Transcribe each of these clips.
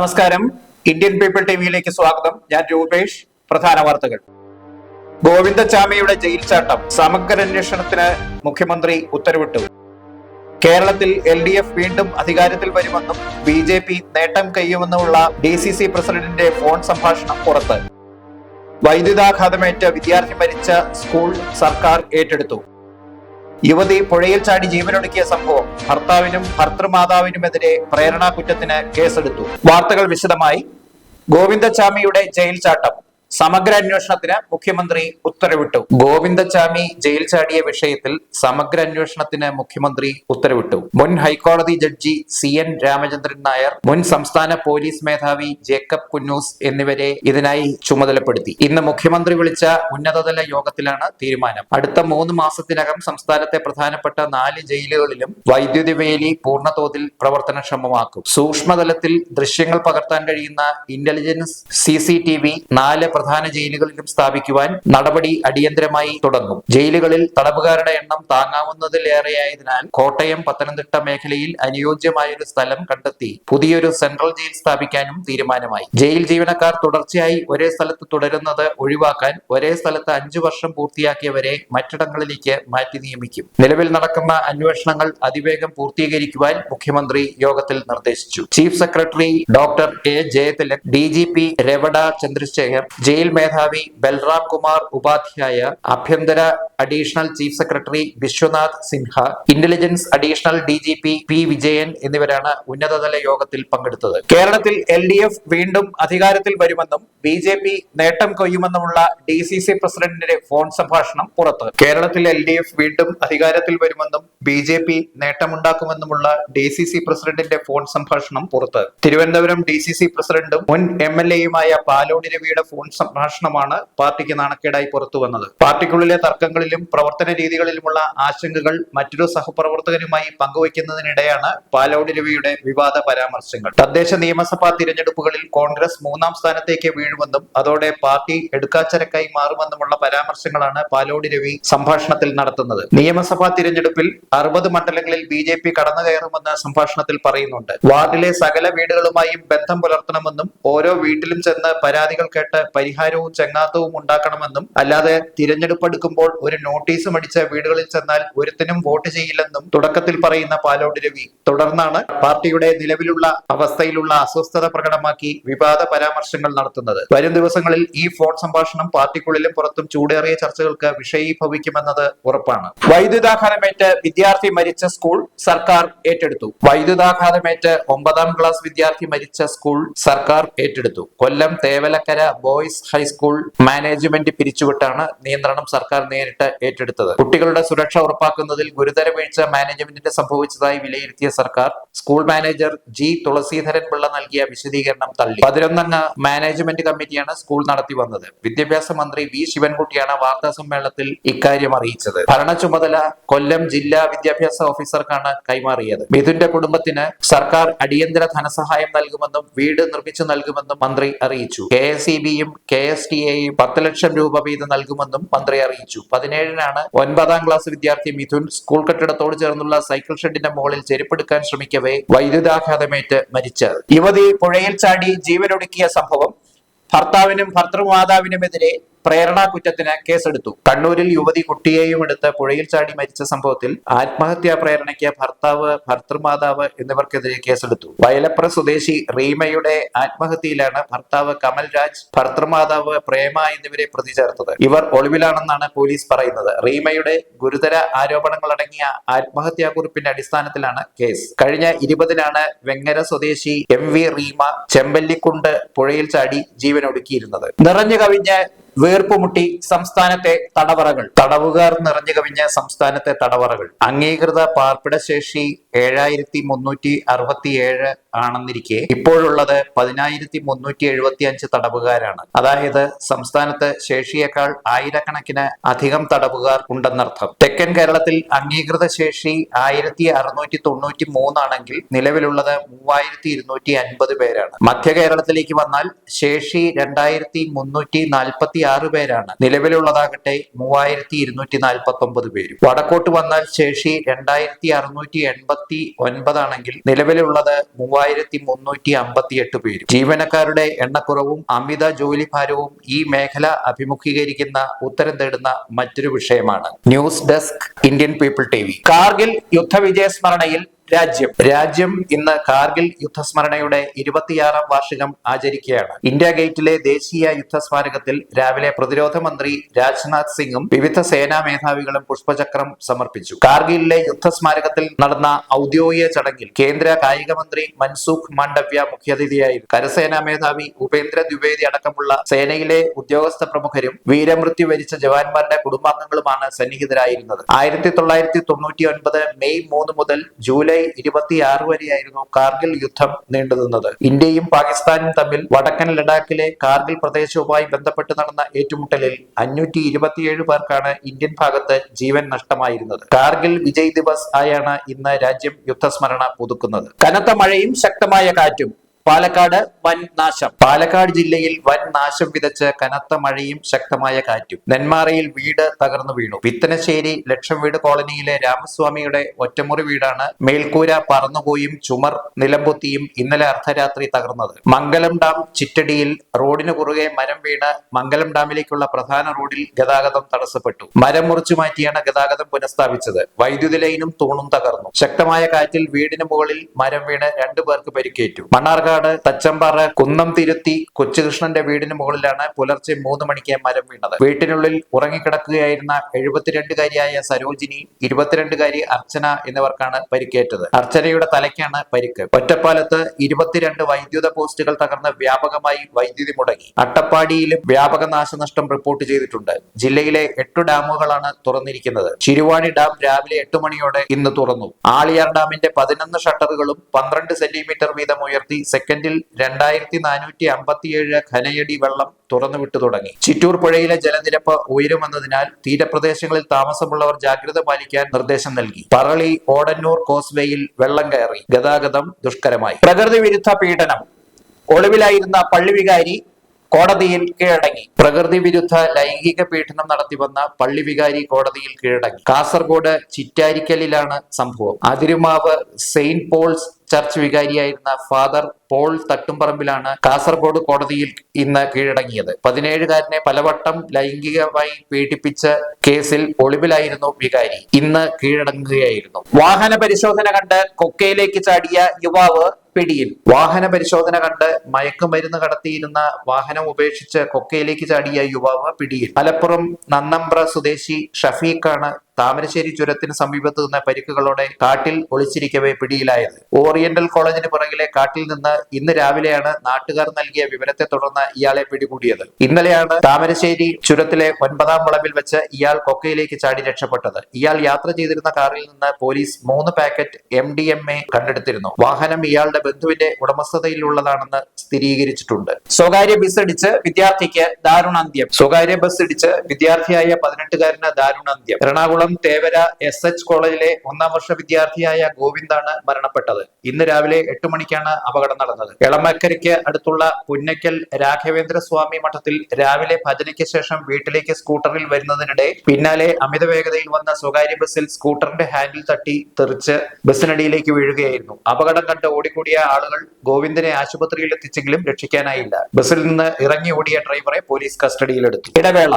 നമസ്കാരം. Indian people ടിവിയിലേക്ക് സ്വാഗതം. ഞാൻ രൂപേഷ്. പ്രധാന വാർത്തകൾ. ഗോവിന്ദചാമിയുടെ ജയിൽ ചാട്ടം സമഗ്ര അന്വേഷണത്തിന് മുഖ്യമന്ത്രി ഉത്തരവിട്ടു. കേരളത്തിൽ എൽ ഡി എഫ് വീണ്ടും അധികാരത്തിൽ വരുമെന്നും ബി ജെ പി നേട്ടം കഴിയുമെന്നുമുള്ള ഡി സി സി പ്രസിഡന്റിന്റെ ഫോൺ സംഭാഷണം പുറത്ത്. വൈദ്യുതാഘാതമേറ്റ് വിദ്യാർത്ഥി മരിച്ച സ്കൂൾ സർക്കാർ ഏറ്റെടുത്തു. യുവതി പുഴയിൽ ചാടി ജീവനൊടുക്കിയ സംഭവം ഭർത്താവിനും ഭർത്തൃമാതാവിനുമെതിരെ പ്രേരണാ കുറ്റത്തിന് കേസെടുത്തു. വാർത്തകൾ വിശദമായി ഗോവിന്ദചാമിയുടെ ജയിൽ ചാട്ടം. സമഗ്ര അന്വേഷണത്തിന് മുഖ്യമന്ത്രി ഉത്തരവിട്ടു. ഗോവിന്ദചാമി ജയിൽ ചാടിയ വിഷയത്തിൽ സമഗ്ര അന്വേഷണത്തിന് മുഖ്യമന്ത്രി ഉത്തരവിട്ടു. മുൻ ഹൈക്കോടതി judge C N Ramachandran Nair മുൻ സംസ്ഥാന പോലീസ് മേധാവി ജേക്കബ് കുന്നൂസ് എന്നിവരെ ഇതിനായി ചുമതലപ്പെടുത്തി. ഇന്ന് മുഖ്യമന്ത്രി വിളിച്ച ഉന്നതതല യോഗത്തിലാണ് തീരുമാനം. അടുത്ത മൂന്ന് മാസത്തിനകം സംസ്ഥാനത്തെ പ്രധാനപ്പെട്ട നാല് ജയിലുകളിലും വൈദ്യുതി വേലി പൂർണതോതിൽ പ്രവർത്തനക്ഷമമാക്കും. സൂക്ഷ്മതലത്തിൽ ദൃശ്യങ്ങൾ പകർത്താൻ കഴിയുന്ന intelligence C C T V നാല് പ്രധാന ജയിലുകളിലും സ്ഥാപിക്കുവാൻ നടപടി അടിയന്തരമായി തുടങ്ങും. ജയിലുകളിൽ തടവുകാരുടെ എണ്ണം താങ്ങാവുന്നതിലേറെയായതിനാൽ കോട്ടയം പത്തനംതിട്ട മേഖലയിൽ അനുയോജ്യമായൊരു സ്ഥലം കണ്ടെത്തി പുതിയൊരു സെൻട്രൽ ജയിൽ സ്ഥാപിക്കാനും തീരുമാനമായി. ജയിൽ ജീവനക്കാർ തുടർച്ചയായി ഒരേ സ്ഥലത്ത് തുടരുന്നത് ഒഴിവാക്കാൻ ഒരേ സ്ഥലത്ത് അഞ്ചു വർഷം പൂർത്തിയാക്കിയവരെ മറ്റിടങ്ങളിലേക്ക് മാറ്റി നിയമിക്കും. നിലവിൽ നടക്കുന്ന അന്വേഷണങ്ങൾ അതിവേഗം പൂർത്തീകരിക്കുവാൻ മുഖ്യമന്ത്രി യോഗത്തിൽ നിർദ്ദേശിച്ചു. Chief secretary doctor K Jayathilak D G P Ravada Chandrasekhar jail മേധാവി ബൽറാം കുമാർ ഉപാധ്യായ ആഭ്യന്തര additional chief secretary Vishwanath Sinha intelligence additional D G P P Vijayan എന്നിവരാണ് ഉന്നതതല യോഗത്തിൽ പങ്കെടുത്തത്. കേരളത്തിൽ എൽ ഡി എഫ് വീണ്ടും അധികാരത്തിൽ വരുമെന്നും ബി ജെ പി നേട്ടം കൊയ്യുമെന്നുമുള്ള ഡി സി സി പ്രസിഡന്റിന്റെ ഫോൺ സംഭാഷണം പുറത്ത്. കേരളത്തിൽ എൽ ഡി എഫ് വീണ്ടും അധികാരത്തിൽ വരുമെന്നും ബി ജെ പി നേട്ടമുണ്ടാക്കുമെന്നുമുള്ള ഡി സി സി പ്രസിഡന്റിന്റെ ഫോൺ സംഭാഷണം പുറത്ത്. തിരുവനന്തപുരം ഡി സി സി പ്രസിഡന്റും മുൻ എം എൽ എയുമായ പാലോടി രവിയുടെ ഫോൺ സംഭാഷണമാണ് പാർട്ടിക്ക് നാണക്കേടായി പുറത്തു വന്നത്. പാർട്ടിക്കുള്ളിലെ തർക്കങ്ങളിലും പ്രവർത്തന രീതികളിലുമുള്ള ആശങ്കകൾ മറ്റൊരു സഹപ്രവർത്തകരുമായി പങ്കുവയ്ക്കുന്നതിനിടെയാണ് പാലോടി രവിയുടെ വിവാദ പരാമർശങ്ങൾ. തദ്ദേശ നിയമസഭാ തിരഞ്ഞെടുപ്പുകളിൽ കോൺഗ്രസ് മൂന്നാം സ്ഥാനത്തേക്ക് വീഴുമെന്നും അതോടെ പാർട്ടി എടുക്കാച്ചരക്കായി മാറുമെന്നുമുള്ള പരാമർശങ്ങളാണ് പാലോടി രവി സംഭാഷണത്തിൽ നടത്തുന്നത്. നിയമസഭാ തിരഞ്ഞെടുപ്പിൽ അറുപത് മണ്ഡലങ്ങളിൽ ബി ജെ പി കടന്നു കയറുമെന്ന് സംഭാഷണത്തിൽ പറയുന്നുണ്ട്. വാർഡിലെ സകല വീടുകളുമായും ബന്ധം പുലർത്തണമെന്നും ഓരോ വീട്ടിലും ചെന്ന് പരാതികൾ കേട്ട് പരിഹാരവും ചെങ്ങാത്തവും ഉണ്ടാക്കണമെന്നും അല്ലാതെ തിരഞ്ഞെടുപ്പ് എടുക്കുമ്പോൾ ഒരു നോട്ടീസ് അടിച്ച വീടുകളിൽ ചെന്നാൽ ഒരുത്തിനും വോട്ട് ചെയ്യില്ലെന്നും തുടക്കത്തിൽ പറയുന്ന പാലോട് രവി. തുടർന്നാണ് പാർട്ടിയുടെ നിലവിലുള്ള അവസ്ഥയിലുള്ള അസ്വസ്ഥത പ്രകടമാക്കി വിവാദ പരാമർശങ്ങൾ നടത്തുന്നത്. വരും ദിവസങ്ങളിൽ ഈ ഫോൺ സംഭാഷണം പാർട്ടിക്കുള്ളിലും പുറത്തും ചൂടേറിയ ചർച്ചകൾക്ക് വിഷയീഭവിക്കുമെന്നത് ഉറപ്പാണ്. വൈദ്യുതാഘാതമേറ്റ് വിദ്യാർത്ഥി മരിച്ച സ്കൂൾ സർക്കാർ ഏറ്റെടുത്തു. വൈദ്യുതാഘാതമേറ്റ് ഒമ്പതാം ക്ലാസ് വിദ്യാർത്ഥി മരിച്ച സ്കൂൾ സർക്കാർ ഏറ്റെടുത്തു. Kollam Thevalakkara boys high school management പിരിച്ചുവിട്ടാണ് നിയന്ത്രണം സർക്കാർ നേരിട്ട് ഏറ്റെടുത്തത്. കുട്ടികളുടെ സുരക്ഷ ഉറപ്പാക്കുന്നതിൽ ഗുരുതര വീഴ്ച മാനേജ്മെന്റിന് സംഭവിച്ചതായി വിലയിരുത്തിയ സർക്കാർ school manager G Thulaseedharan Pillai നൽകിയ വിശദീകരണം തള്ളി. പതിനൊന്നംഗ മാനേജ്മെന്റ് കമ്മിറ്റിയാണ് സ്കൂൾ നടത്തി വന്നത്. വിദ്യാഭ്യാസ മന്ത്രി വി ശിവൻകുട്ടിയാണ് വാർത്താ സമ്മേളനത്തിൽ ഇക്കാര്യം അറിയിച്ചത്. ഭരണ ചുമതല കൊല്ലം ജില്ലാ വിദ്യാഭ്യാസ ഓഫീസർക്കാണ് കൈമാറിയത്. മിഥുന്റെ കുടുംബത്തിന് സർക്കാർ അടിയന്തര ധനസഹായം നൽകുമെന്നും വീട് നിർമ്മിച്ചു നൽകുമെന്നും മന്ത്രി അറിയിച്ചു. കെ എസ് ഇ ബിയും കെ എസ് ടി എ പത്ത് ലക്ഷം രൂപ വീതം നൽകുമെന്നും മന്ത്രി അറിയിച്ചു. പതിനേഴിനാണ് ഒൻപതാം ക്ലാസ് വിദ്യാർത്ഥി മിഥുൻ സ്കൂൾ കെട്ടിടത്തോട് ചേർന്നുള്ള സൈക്കിൾ ഷെഡിന്റെ മുകളിൽ ചെരുപ്പെടുക്കാൻ ശ്രമിക്കവേ വൈദ്യുതാഘാതമേറ്റ് മരിച്ചത് യുവതി പുഴയിൽ ചാടി ജീവനൊടുക്കിയ സംഭവം ഭർത്താവിനും ഭർത്തൃമാതാവിനുമെതിരെ പ്രേരണാ കുറ്റത്തിന് കേസെടുത്തു. കണ്ണൂരിൽ യുവതി കുട്ടിയെയും എടുത്ത് പുഴയിൽ ചാടി മരിച്ച സംഭവത്തിൽ ആത്മഹത്യാ പ്രേരണയ്ക്ക് ഭർത്താവ് ഭർത്തൃമാതാവ് എന്നിവർക്കെതിരെ കേസെടുത്തു. വയലപ്ര സ്വദേശി റീമയുടെ ആത്മഹത്യയിലാണ് ഭർത്താവ് കമൽരാജ് ഭർത്തൃമാതാവ് പ്രേമ എന്നിവരെ പ്രതി ചേർത്തത്. ഇവർ ഒളിവിലാണെന്നാണ് പോലീസ് പറയുന്നത്. റീമയുടെ ഗുരുതര ആരോപണങ്ങളടങ്ങിയ ആത്മഹത്യാ കുറിപ്പിന്റെ അടിസ്ഥാനത്തിലാണ് കേസ്. കഴിഞ്ഞ ഇരുപതിനാണ് വെങ്ങര സ്വദേശി എം വി റീമ ചെമ്പല്ലിക്കുണ്ട് പുഴയിൽ ചാടി ജീവനൊടുക്കിയിരുന്നത്. നിറഞ്ഞു കവിഞ്ഞ് വീർപ്പുമുട്ടി സംസ്ഥാനത്തെ തടവറകൾ. തടവുകാർ നിറഞ്ഞു കവിഞ്ഞ സംസ്ഥാനത്തെ തടവറകൾ. അംഗീകൃത പാർപ്പിട ശേഷി ഏഴായിരത്തി മുന്നൂറ്റി അറുപത്തിയേഴ് ആണെന്നിരിക്കെ ഇപ്പോഴുള്ളത് പതിനായിരത്തി മുന്നൂറ്റി എഴുപത്തി അഞ്ച് തടവുകാരാണ്. അതായത് സംസ്ഥാനത്ത് ശേഷിയേക്കാൾ ആയിരക്കണക്കിന് അധികം തടവുകാർ ഉണ്ടെന്നർത്ഥം. തെക്കൻ കേരളത്തിൽ അംഗീകൃത ശേഷി ആയിരത്തി അറുന്നൂറ്റി തൊണ്ണൂറ്റി മൂന്നാണെങ്കിൽ നിലവിലുള്ളത് മൂവായിരത്തി ഇരുന്നൂറ്റി അൻപത് പേരാണ്. മധ്യ കേരളത്തിലേക്ക് വന്നാൽ ശേഷി രണ്ടായിരത്തി മുന്നൂറ്റി നാൽപ്പത്തി അൻപത്തി ആറ് പേരാണ്. നിലവിലുള്ളതാകട്ടെ മൂവായിരത്തി ഇരുന്നൂറ്റി നാൽപ്പത്തി ഒമ്പത് പേരും. വടക്കോട്ട് വന്നാൽ ശേഷി രണ്ടായിരത്തി അറുന്നൂറ്റി എൺപത്തി ഒൻപതാണെങ്കിൽ നിലവിലുള്ളത് മൂവായിരത്തി മുന്നൂറ്റി അമ്പത്തി എട്ട് പേരും. ജീവനക്കാരുടെ എണ്ണക്കുറവും അമിത ജോലിഭാരവും ഈ മേഖല അഭിമുഖീകരിക്കുന്ന ഉത്തരം തേടുന്ന മറ്റൊരു വിഷയമാണ്. News desk Indian people T V. Kargil യുദ്ധവിജയ സ്മരണയിൽ രാജ്യം. രാജ്യം ഇന്ന് കാർഗിൽ യുദ്ധസ്മരണയുടെ ഇരുപത്തിയാറാം വാർഷികം ആചരിക്കുകയാണ്. ഇന്ത്യ ഗേറ്റിലെ ദേശീയ യുദ്ധസ്മാരകത്തിൽ രാവിലെ പ്രതിരോധ മന്ത്രി രാജ്നാഥ് സിംഗും വിവിധ സേനാ മേധാവികളും പുഷ്പചക്രം സമർപ്പിച്ചു. കാർഗിലിലെ യുദ്ധസ്മാരകത്തിൽ നടന്ന ഔദ്യോഗിക ചടങ്ങിൽ കേന്ദ്ര കായിക മന്ത്രി മൻസുഖ് മാണ്ഡവ്യ മുഖ്യാതിഥിയായിരുന്നു. കരസേനാ മേധാവി ഉപേന്ദ്ര ദ്വിവേദി അടക്കമുള്ള സേനയിലെ ഉദ്യോഗസ്ഥ പ്രമുഖരും വീരമൃത്യു വരിച്ച ജവാന്മാരുടെ കുടുംബാംഗങ്ങളുമാണ് സന്നിഹിതരായിരുന്നത്. ആയിരത്തി തൊള്ളായിരത്തി തൊണ്ണൂറ്റി ഒൻപത് മെയ് മൂന്ന് മുതൽ ജൂലൈ ഇരുപത്തിയാറ് വരെയായിരുന്നു കാർഗിൽ യുദ്ധം നീണ്ടുനിന്നത്. ഇന്ത്യയും പാകിസ്ഥാനും തമ്മിൽ വടക്കൻ ലഡാക്കിലെ കാർഗിൽ പ്രദേശവുമായി ബന്ധപ്പെട്ട് നടന്ന ഏറ്റുമുട്ടലിൽ അഞ്ഞൂറ്റി ഇരുപത്തിയേഴ് പേർക്കാണ് ഇന്ത്യൻ ഭാഗത്ത് ജീവൻ നഷ്ടമായിരുന്നത്. കാർഗിൽ വിജയ് ദിവസ് ആയാണ് ഇന്ന് രാജ്യം യുദ്ധസ്മരണ പുതുക്കുന്നത്. കനത്ത മഴയും ശക്തമായ കാറ്റും പാലക്കാട് വൻ നാശം. പാലക്കാട് ജില്ലയിൽ വൻ നാശം വിതച്ച് കനത്ത മഴയും ശക്തമായ കാറ്റും. നെന്മാറയിൽ വീട് തകർന്നു വീണു. വിത്തനശ്ശേരി ലക്ഷം വീട് കോളനിയിലെ രാമസ്വാമിയുടെ ഒറ്റമുറി വീടാണ് മേൽക്കൂര പറന്നുപോയും ചുമർ നിലംപൊത്തിയും ഇന്നലെ അർദ്ധരാത്രി തകർന്നത്. മംഗലം ഡാം ചിറ്റടിയിൽ റോഡിന് കുറുകെ മരം വീണ് മംഗലം ഡാമിലേക്കുള്ള പ്രധാന റോഡിൽ ഗതാഗതം തടസ്സപ്പെട്ടു. മരം മുറിച്ചു മാറ്റിയാണ് ഗതാഗതം പുനഃസ്ഥാപിച്ചത്. വൈദ്യുതി ലൈനും തൂണും തകർന്നു. ശക്തമായ കാറ്റിൽ വീടിന് മുകളിൽ മരം വീണ് രണ്ടു പേർക്ക് പരിക്കേറ്റു. മണ്ണാർക്കാട് തച്ചമ്പാറ കുന്നം തിരുത്തി കൊച്ചുകൃഷ്ണന്റെ വീടിന് മുകളിലാണ് പുലർച്ചെ മൂന്ന് മണിക്ക് മരം വീണത്. വീട്ടിനുള്ളിൽ ഉറങ്ങിക്കിടക്കുകയായിരുന്ന എഴുപത്തിരണ്ടുകാരിയായ സരോജിനി ഇരുപത്തിരണ്ടുകാരി അർച്ചന എന്നിവർക്കാണ് പരിക്കേറ്റത്. അർച്ചനയുടെ തലയ്ക്കാണ് പരിക്ക്. ഒറ്റപ്പാലത്ത് ഇരുപത്തിരണ്ട് വൈദ്യുത പോസ്റ്റുകൾ തകർന്ന് വ്യാപകമായി വൈദ്യുതി മുടങ്ങി. അട്ടപ്പാടിയിലും വ്യാപക നാശനഷ്ടം റിപ്പോർട്ട് ചെയ്തിട്ടുണ്ട്. ജില്ലയിലെ എട്ട് ഡാമുകളാണ് തുറന്നിരിക്കുന്നത്. ചിരുവാണി ഡാം രാവിലെ എട്ട് മണിയോടെ ഇന്ന് തുറന്നു. ആളിയാർ ഡാമിന്റെ പതിനൊന്ന് ഷട്ടറുകളും പന്ത്രണ്ട് സെന്റിമീറ്റർ വീതം ഉയർത്തി സെക്കൻഡിൽ രണ്ടായിരത്തി നാനൂറ്റി അമ്പത്തിയേഴ് ഘനയടി വെള്ളം തുറന്നുവിട്ടു തുടങ്ങി. ചിറ്റൂർ പുഴയിലെ ജലനിരപ്പ് ഉയരുമെന്നതിനാൽ തീരപ്രദേശങ്ങളിൽ താമസമുള്ളവർ ജാഗ്രത പാലിക്കാൻ നിർദ്ദേശം നൽകി. പറളി ഓടന്നൂർ കോസ്വേയിൽ വെള്ളം കയറി. ഗതാഗതം ദുഷ്കരമായി. പ്രകൃതി വിരുദ്ധ പീഡനം. ഒളിവിലായിരുന്ന പള്ളി വികാരി കോടതിയിൽ കീഴടങ്ങി. പ്രകൃതി വിരുദ്ധ ലൈംഗിക പീഡനം നടത്തിവന്ന പള്ളിവികാരി കോടതിയിൽ കീഴടങ്ങി. കാസർഗോഡ് ചിറ്റാരിക്കലിലാണ് സംഭവം. അതിരുമാവ് സെയിന്റ് പോൾസ് ചർച്ച് വികാരിയായിരുന്ന ഫാദർ പോൾ തട്ടുംപറമ്പിലാണ് കാസർഗോഡ് കോടതിയിൽ ഇന്ന് കീഴടങ്ങിയത്. പതിനേഴുകാരനെ പലവട്ടം ലൈംഗികമായി പീഡിപ്പിച്ച കേസിൽ ഒളിവിലായിരുന്നു വികാരി. ഇന്ന് കീഴടങ്ങുകയായിരുന്നു. വാഹന പരിശോധന കണ്ട് കൊക്കയിലേക്ക് ചാടിയ യുവാവ് പിടിയിൽ. വാഹന പരിശോധന കണ്ട് മയക്കുമരുന്ന് കടത്തിയിരുന്ന വാഹനം ഉപേക്ഷിച്ച് കൊക്കയിലേക്ക് ചാടിയ യുവാവ് പിടിയിൽ. മലപ്പുറം നന്നമ്പ്ര സ്വദേശി ഷഫീഖാണ് താമരശ്ശേരി ചുരത്തിന് സമീപത്ത് നിന്ന് പരിക്കുകളോടെ കാട്ടിൽ ഒളിച്ചിരിക്കവേ പിടിയിലായത്. ഓറിയന്റൽ കോളേജിന് പുറകിലെ കാട്ടിൽ നിന്ന് ഇന്ന് രാവിലെയാണ് നാട്ടുകാർ നൽകിയ വിവരത്തെ തുടർന്ന് ഇയാളെ പിടികൂടിയത്. ഇന്നലെയാണ് താമരശ്ശേരി ചുരത്തിലെ ഒൻപതാം വളവിൽ വെച്ച് ഇയാൾ കൊക്കയിലേക്ക് ചാടി രക്ഷപ്പെട്ടത്. ഇയാൾ യാത്ര ചെയ്തിരുന്ന കാറിൽ നിന്ന് പോലീസ് മൂന്ന് packet M D M A കണ്ടെടുത്തിരുന്നു. വാഹനം ഇയാളുടെ ബന്ധുവിന്റെ ഉടമസ്ഥതയിലുള്ളതാണെന്ന് സ്ഥിരീകരിച്ചിട്ടുണ്ട്. സ്വകാര്യ ബസ് ഇടിച്ച് വിദ്യാർത്ഥിക്ക് ദാരുണാന്ത്യം. സ്വകാര്യ ബസ് ഇടിച്ച് വിദ്യാർത്ഥിയായ പതിനെട്ടുകാരന് ദാരുണാന്ത്യം. എറണാകുളം തേവര എസ് എച്ച് കോളേജിലെ ഒന്നാം വർഷ വിദ്യാർത്ഥിയായ ഗോവിന്ദാണ് മരണപ്പെട്ടത്. ഇന്ന് രാവിലെ എട്ട് മണിക്കാണ് അപകടം നടന്നത്. എളമക്കരയ്ക്ക് അടുത്തുള്ള പുന്നയ്ക്കൽ രാഘവേന്ദ്ര സ്വാമി മഠത്തിൽ രാവിലെ ഭജനയ്ക്ക് ശേഷം വീട്ടിലേക്ക് സ്കൂട്ടറിൽ വരുന്നതിനിടെ പിന്നാലെ അമിത വേഗതയിൽ വന്ന സ്വകാര്യ ബസ്സിൽ സ്കൂട്ടറിന്റെ ഹാൻഡിൽ തട്ടി തെറിച്ച് ബസ്സിനടിയിലേക്ക് വീഴുകയായിരുന്നു. അപകടം കണ്ട് ഓടിക്കൂടിയ ആളുകൾ ഗോവിന്ദനെ ആശുപത്രിയിൽ എത്തിച്ചെങ്കിലും രക്ഷിക്കാനായില്ല. ബസ്സിൽ നിന്ന് ഇറങ്ങി ഓടിയ ഡ്രൈവറെ പോലീസ് കസ്റ്റഡിയിലെടുത്തു. ഇടവേള.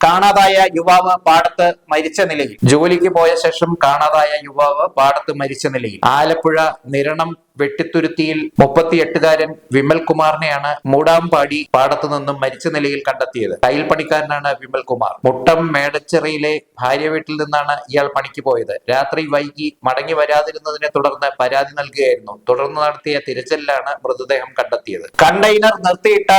കാണാതായ യുവാവ് പാടത്ത് മരിച്ച നിലയിൽ. ജോലിക്ക് പോയ ശേഷം കാണാതായ യുവാവ് പാടത്ത് മരിച്ച നിലയിൽ. ആലപ്പുഴ നിരണം വെട്ടിത്തുരുത്തിയിൽ മുപ്പത്തിയെട്ടുകാരൻ വിമൽകുമാറിനെയാണ് മൂടാമ്പാടി പാടത്തു നിന്നും മരിച്ച നിലയിൽ കണ്ടെത്തിയത്. കയ്യിൽ പണിക്കാരനാണ് വിമൽകുമാർ. മുട്ടം മേടച്ചിറയിലെ ഭാര്യ വീട്ടിൽ നിന്നാണ് ഇയാൾ പണിക്ക് പോയത്. രാത്രി വൈകി മടങ്ങി വരാതിരുന്നതിനെ തുടർന്ന് പരാതി നൽകുകയായിരുന്നു. തുടർന്ന് നടത്തിയ തിരച്ചിലാണ് മൃതദേഹം കണ്ടെത്തിയത്. കണ്ടെയ്നർ നിർത്തിയിട്ട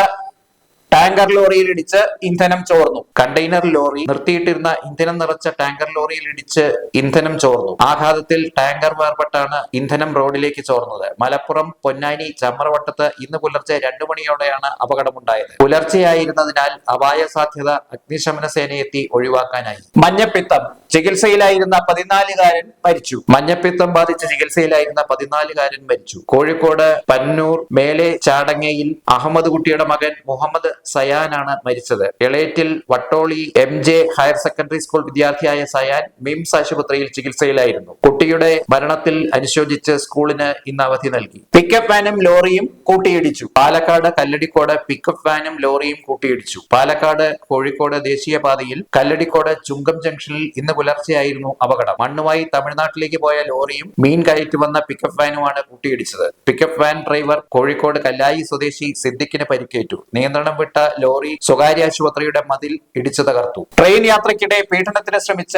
ടാങ്കർ ലോറിയിൽ ഇടിച്ച് ഇന്ധനം ചോർന്നു. കണ്ടെയ്നർ ലോറി നിർത്തിയിട്ടിരുന്ന ഇന്ധനം നിറച്ച ടാങ്കർ ലോറിയിൽ ഇടിച്ച് ഇന്ധനം ചോർന്നു. ആഘാതത്തിൽ ടാങ്കർ വേർപെട്ടാണ് ഇന്ധനം റോഡിലേക്ക് ചോർന്നത്. മലപ്പുറം പൊന്നാനി ചമ്രവട്ടത്ത് ഇന്ന് പുലർച്ചെ രണ്ടു മണിയോടെയാണ് അപകടമുണ്ടായത്. പുലർച്ചെയായിരുന്നതിനാൽ അപായ സാധ്യത അഗ്നിശമന സേനയെത്തി ഒഴിവാക്കാനായി. മഞ്ഞപ്പിത്തം ചികിത്സയിലായിരുന്ന പതിനാലുകാരൻ മരിച്ചു. മഞ്ഞപ്പിത്തം ബാധിച്ച് ചികിത്സയിലായിരുന്ന പതിനാലുകാരൻ മരിച്ചു. കോഴിക്കോട് പന്നൂർ മേലെ ചാടങ്ങയിൽ അഹമ്മദ് കുട്ടിയുടെ മകൻ മുഹമ്മദ് സയാനാണ് മരിച്ചത്. Elettil Vattoli M J higher secondary school വിദ്യാർത്ഥിയായ സയാൻ മിംസ് ആശുപത്രിയിൽ ചികിത്സയിലായിരുന്നു. കുട്ടിയുടെ മരണത്തിൽ അനുശോചിച്ച് സ്കൂളിന് ഇന്ന് അവധി നൽകി. പിക്കപ്പ് വാനും ലോറിയും കൂട്ടിയിടിച്ചു. പാലക്കാട് കല്ലടിക്കോട് പിക്കപ്പ് വാനും ലോറിയും കൂട്ടിയിടിച്ചു. പാലക്കാട് കോഴിക്കോട് ദേശീയപാതയിൽ കല്ലടിക്കോട് ചുങ്കം ജംഗ്ഷനിൽ ഇന്ന് പുലർച്ചെയായിരുന്നു അപകടം. മണ്ണുമായി തമിഴ്നാട്ടിലേക്ക് പോയ ലോറിയും മീൻ കയറ്റി വന്ന പിക്കപ്പ് വാനുമാണ് കൂട്ടിയിടിച്ചത്. Pickup van driver Kozhikode Kallayi സ്വദേശി സിദ്ദിഖിന് പരിക്കേറ്റു. നിയന്ത്രണം വിട്ട ലോറി സ്വകാര്യ ആശുപത്രിയുടെ മതിൽ ഇടിച്ചു തകർത്തു. ട്രെയിൻ യാത്രക്കിടെ പീഡനത്തിന് ശ്രമിച്ച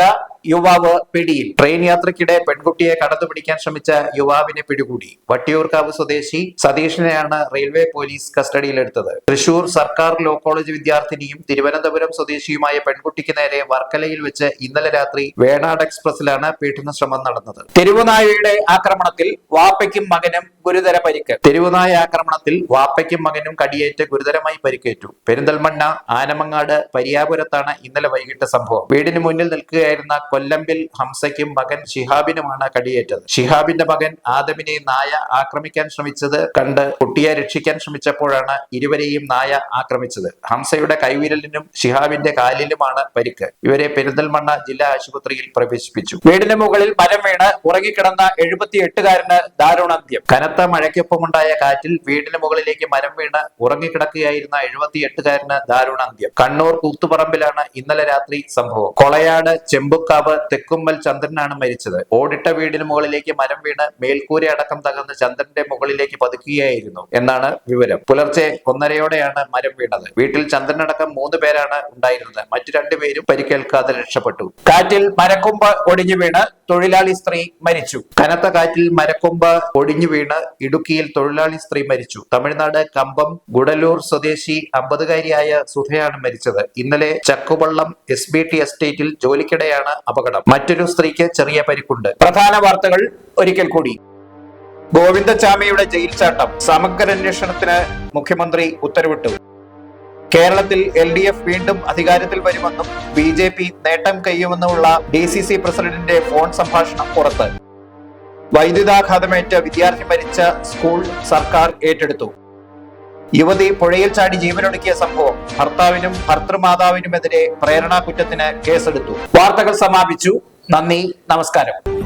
യുവാവ് പിടിയിൽ. ട്രെയിൻ യാത്രക്കിടെ പെൺകുട്ടിയെ കടന്നുപിടിക്കാൻ ശ്രമിച്ച യുവാവിനെ പിടികൂടി. വട്ടിയൂർക്കാവ് സ്വദേശി സതീഷിനെയാണ് റെയിൽവേ പോലീസ് കസ്റ്റഡിയിലെടുത്തത്. തൃശൂർ സർക്കാർ ലോ കോളേജ് വിദ്യാർത്ഥിനിയും തിരുവനന്തപുരം സ്വദേശിയുമായ പെൺകുട്ടിക്ക് നേരെ വർക്കലയിൽ വെച്ച് ഇന്നലെ രാത്രി വേണാട് എക്സ്പ്രസിലാണ് പീഡന ശ്രമം നടന്നത്. തെരുവുനായയുടെ ആക്രമണത്തിൽ വാപ്പയ്ക്കും മകനും ഗുരുതര പരിക്ക്. തെരുവുനായ ആക്രമണത്തിൽ വാപ്പയ്ക്കും മകനും കടിയേറ്റ് ഗുരുതരമായി പരിക്കേറ്റു. പെരിന്തൽമണ്ണ ആനമങ്ങാട് പരിയാപുരത്താണ് ഇന്നലെ വൈകിട്ട് സംഭവം. വീടിന് മുന്നിൽ നിൽക്കുകയായിരുന്ന കൊല്ലമ്പിൽ ഹംസയ്ക്കും മകൻ ഷിഹാബിനുമാണ് കടിയേറ്റത്. ഷിഹാബിന്റെ മകൻ ആദമിനെ നായ ആക്രമിക്കാൻ ശ്രമിച്ചത് കണ്ട് കുട്ടിയെ രക്ഷിക്കാൻ ശ്രമിച്ചപ്പോഴാണ് ഇരുവരെയും നായ ആക്രമിച്ചത്. ഹംസയുടെ കൈവിരലിനും ഷിഹാബിന്റെ കാലിലുമാണ് പരിക്ക്. ഇവരെ പെരിന്തൽമണ്ണ ജില്ലാ ആശുപത്രിയിൽ പ്രവേശിപ്പിച്ചു. വീടിന് മുകളിൽ മരം വീണ് ഉറങ്ങിക്കിടന്ന എഴുപത്തി എട്ടുകാരന് ദാരുണാന്ത്യം. കനത്ത മഴയ്ക്കൊപ്പമുണ്ടായ കാറ്റിൽ വീടിന് മുകളിലേക്ക് മരം വീണ് ഉറങ്ങിക്കിടക്കുകയായിരുന്ന എഴുപത്തി എട്ടുകാരന് ദാരുണാന്ത്യം കണ്ണൂർ കൂത്തുപറമ്പിലാണ് ഇന്നലെ രാത്രി സംഭവം. കൊളയാട് ചെമ്പുക്കാവ് തെക്കുമ്മൽ ചന്ദ്രനാണ് മരിച്ചത്. ഓടിട്ട വീടിന് മുകളിലേക്ക് മരം വീണ് മേൽക്കൂര അടക്കം തകർന്ന് ചന്ദ്രന്റെ മുകളിലേക്ക് പതുക്കുകയായിരുന്നു എന്നാണ് വിവരം. പുലർച്ചെ ഒന്നരയോടെയാണ് മരം വീണത്. വീട്ടിൽ ചന്ദ്രനടക്കം മൂന്ന് പേരാണ് ഉണ്ടായിരുന്നത്. മറ്റു രണ്ടുപേരും പരിക്കേൽക്കാതെ രക്ഷപ്പെട്ടു. കാറ്റിൽ മരക്കൊമ്പ് ഒടിഞ്ഞു വീണ് തൊഴിലാളി സ്ത്രീ മരിച്ചു. കനത്ത കാറ്റിൽ മരക്കൊമ്പ് ഒടിഞ്ഞു വീണ് ഇടുക്കിയിൽ തൊഴിലാളി സ്ത്രീ മരിച്ചു. തമിഴ്നാട് കമ്പം ഗുഡലൂർ സ്വദേശി അമ്പതുകാരിയായ സുധയാണ് മരിച്ചത്. ഇന്നലെ ചക്കുവള്ളം എസ് ബി ടി എസ്റ്റേറ്റിൽ ജോലിക്കിടെയാണ് അപകടം. മറ്റൊരു സ്ത്രീക്ക് ചെറിയ പരിക്കുണ്ട്. പ്രധാന വാർത്തകൾ ഒരിക്കൽ കൂടി. ഗോവിന്ദചാമിയുടെ ജയിൽ ചാട്ടം സമഗ്ര അന്വേഷണത്തിന് മുഖ്യമന്ത്രി ഉത്തരവിട്ടു. കേരളത്തിൽ എൽ ഡി എഫ് വീണ്ടും അധികാരത്തിൽ വരുമെന്നും ബി ജെ പി നേട്ടം കഴിയുമെന്നുമുള്ള ഡി സി സി പ്രസിഡന്റിന്റെ ഫോൺ സംഭാഷണം പുറത്ത്. വൈദ്യുതാഘാതമേറ്റ് വിദ്യാർത്ഥി മരിച്ച സ്കൂൾ സർക്കാർ ഏറ്റെടുത്തു. യുവതി പുഴയിൽ ചാടി ജീവനൊടുക്കിയ സംഭവം ഭർത്താവിനും ഭർത്തൃമാതാവിനുമെതിരെ പ്രേരണാ കുറ്റത്തിന് കേസെടുത്തു. വാർത്തകൾ സമാപിച്ചു. നന്ദി. നമസ്കാരം.